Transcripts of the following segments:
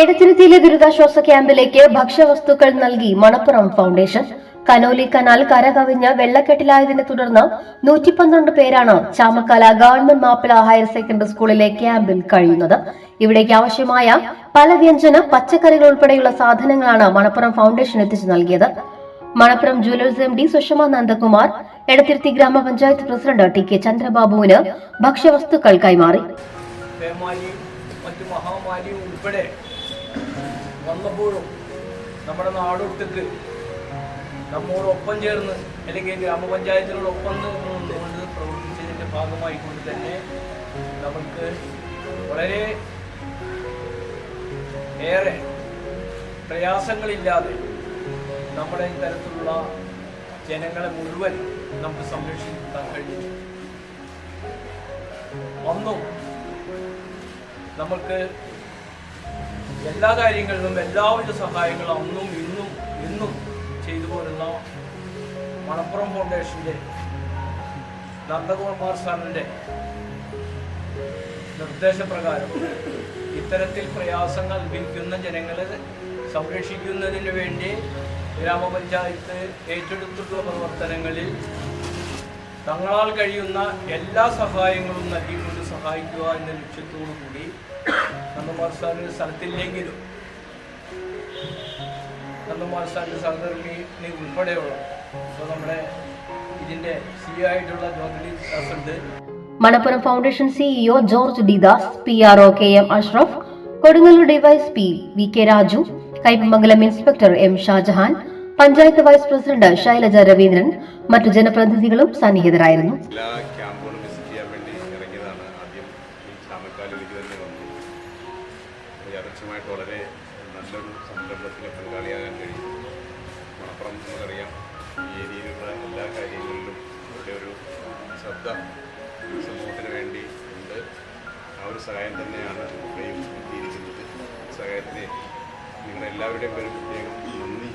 എടത്തിരുത്തിയിലെ ദുരിതാശ്വാസ ക്യാമ്പിലേക്ക് ഭക്ഷ്യവസ്തുക്കൾ നൽകി മണപ്പുറം ഫൗണ്ടേഷൻ. കനോലി കനാൽ കരകവിഞ്ഞ് വെള്ളക്കെട്ടിലായതിനെ തുടർന്ന് നൂറ്റി പന്ത്രണ്ട് പേരാണ് Chamakkala government Mappila higher secondary സ്കൂളിലെ ക്യാമ്പിൽ കഴിയുന്നത്. ഇവിടേക്ക് ആവശ്യമായ പല വ്യഞ്ജന പച്ചക്കറികൾ ഉൾപ്പെടെയുള്ള സാധനങ്ങളാണ് മണപ്പുറം ഫൗണ്ടേഷൻ എത്തിച്ചു നൽകിയത്. Manappuram jewellers M D Sushama Nandakumar Edathiruthy ഗ്രാമപഞ്ചായത്ത് പ്രസിഡന്റ് ടി കെ ചന്ദ്രബാബുവിന് ഭക്ഷ്യവസ്തുക്കൾ കൈമാറി. വന്നപ്പോഴും നമ്മുടെ നാടൊട്ടുക്ക് നമ്മോടൊപ്പം ചേർന്ന് അല്ലെങ്കിൽ ഗ്രാമപഞ്ചായത്തിനോടൊപ്പം നിന്നുകൊണ്ട് പ്രവർത്തിച്ചതിന്റെ ഭാഗമായിക്കൊണ്ട് തന്നെ നമുക്ക് വളരെ ഏറെ പ്രയാസങ്ങളില്ലാതെ നമ്മുടെ തരത്തിലുള്ള ജനങ്ങളെ മുഴുവൻ നമുക്ക് സംരക്ഷിക്കാൻ കഴിഞ്ഞു. ഒന്നും നമുക്ക് എല്ലാ കാര്യങ്ങളിലും എല്ലാവരുടെ സഹായങ്ങളും അന്നും ഇന്നും ഇന്നും ചെയ്തു പോരുന്ന മണപ്പുറം ഫൗണ്ടേഷന്റെ നന്ദകുമാർ സാറിന്റെ നിർദ്ദേശപ്രകാരം ഇത്തരത്തിൽ പ്രയാസങ്ങൾ അനുഭവിക്കുന്ന ജനങ്ങളെ സംരക്ഷിക്കുന്നതിന് വേണ്ടി ഗ്രാമപഞ്ചായത്ത് ഏറ്റെടുത്തിട്ടുള്ള പ്രവർത്തനങ്ങളിൽ തങ്ങളാൽ കഴിയുന്ന എല്ലാ സഹായങ്ങളും നൽകിക്കൊണ്ട് സഹായിക്കുക എന്ന ലക്ഷ്യത്തോടു കൂടി നന്ദകുമാർ സാറിന് സ്ഥലത്തില്ലെങ്കിലും നന്ദകുമാർ സാറിന്റെ സഹധർമ്മിണി ഉൾപ്പെടെയുള്ള ഇപ്പോൾ നമ്മുടെ ഇതിന്റെ സി ആയിട്ടുള്ള Jyothi ദാസുണ്ട് Manappuram foundation CEO George D Das P R O K M Ashraf Kodungallur DySP P V K Raju Kaippamangalam inspector M Shajahan panchayat vice president Shailaja Raveendran മറ്റു ജനപ്രതിനിധികളും സന്നിഹിതരായിരുന്നു. എല്ലാ ക്യാമ്പുകളും വിസിറ്റ് ചെയ്യാൻ വേണ്ടി ഇറങ്ങിയതാണ് ആദ്യം. ഈ ചാമക്കാലിലേക്ക് തന്നെ വന്നു. യാദൃച്ഛമായിട്ട് വളരെ നല്ലൊരു സംരംഭത്തിൽ പങ്കാളിയാകാൻ കഴിയും. മണപ്പുറം നമുക്കറിയാം ഈ ഏരിയയിലുള്ള എല്ലാ കാര്യങ്ങളിലും ഇവിടെ ഒരു ശ്രദ്ധ സമൂഹത്തിന് വേണ്ടി ഉണ്ട്. ആ ഒരു സഹായം തന്നെയാണ് ഇവിടെയും എത്തിയിരിക്കുന്നത്. സഹായത്തിന് നിങ്ങളെല്ലാവരുടെയും പേരും പ്രത്യേകം നന്ദി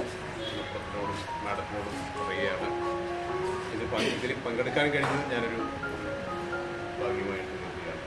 മണപ്പുറത്തിനോടും നാടത്തിനോടും പറയുകയാണ്. ഇത് ഇതിൽ പങ്കെടുക്കാൻ കഴിഞ്ഞത് ഞാനൊരു ഭാഗ്യമായിട്ട്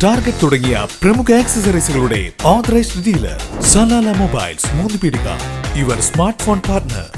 Target തുടങ്ങിയ പ്രമുഖ ആക്സസറീസുകളുടെ ഓതറൈസ്ഡ് ഡീലർ സലാല മൊബൈൽസ് മൂന്ന് പീടിക യുവർ സ്മാർട്ട് ഫോൺ പാർട്ട്ണർ